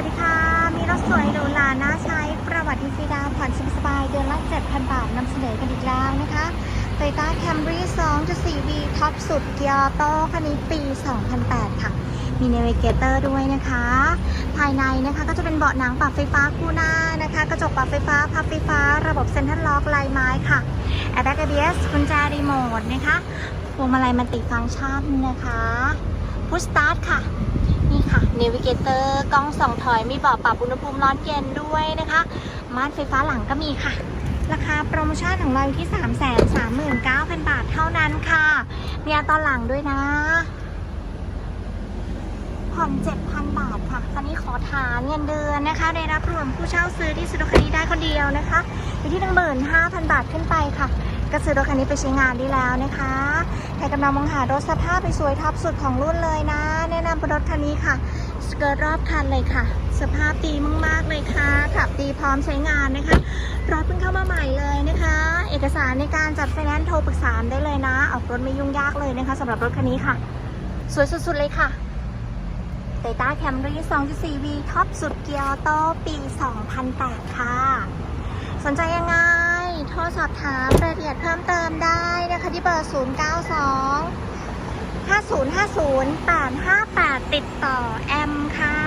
วัสดีค่ะ มีรถสวยหรูหราน่าใช้ ประวัติดีฟรีดาวผ่อนสบายเดือนละ 7,000 บาทนำเสนอกันอีกแล้วนะคะ Toyota Camry 2.4V ท็อปสุดเกียร์โตคันนี้ปี 2008 ค่ะ มี Navigator ด้วยนะคะ ภายในนะคะก็จะเป็นเบาะหนังปรับไฟฟ้าคู่หน้านะคะ กระจกปรับไฟฟ้าพับไฟฟ้า ระบบเซ็นทรัลล็อกลายไม้ค่ะ Airbag ABS กุญแจรีโมทนะคะพวงมาลัยมัลติฟังก์ชันนะคะพุชสตาร์ทค่ะ ค่ะ Navigator กล้องส่องถอยมีเบาะปรับอุณหภูมิร้อนเย็นด้วยนะคะ ม่านไฟฟ้าหลังก็มีค่ะ ราคาโปรโมชั่นของเราอยู่ที่ 339,000 บาทเท่านั้นค่ะ มีอตราหลังด้วยนะผ่อน7,000 บาทค่ะคันนี้ขอฐานเงินเดือนนะคะ ได้รับรวมผู้เช่าซื้อที่ซื้อรถคันนี้ได้คนเดียวนะคะ อยู่ที่15,000บาทขึ้นไปค่ะ ก็ซื้อรถคันนี้ไปใช้งานได้แล้วนะคะ ใครกำลังมองหารถสภาพไปสวยท็อปสุดของรุ่นเลยนะ แนะนำเป็นรถคันนี้ค่ะ สเกิร์ตรอบคันเลยค่ะ สภาพดีมากๆเลยค่ะ ขับดีพร้อมใช้งานนะคะ รถเพิ่งเข้ามาใหม่เลยนะคะ เอกสารในการจัดไฟแนนซ์โทรปรึกษาได้เลยนะ ออกรถไม่ยุ่งยากเลยนะคะสำหรับรถคันนี้ค่ะ สวยสุดๆเลยค่ะ t o y ต้าแคมรี่ 2.4V ท็อปสุดเกียร์โตปี 2008 ค่ะ สนใจยังไง โทรสอบถามรายละเอียดเพิ่มเติมได้นะคะที่เบอร์ 092 5050 858 ติดต่อแอมค่ะ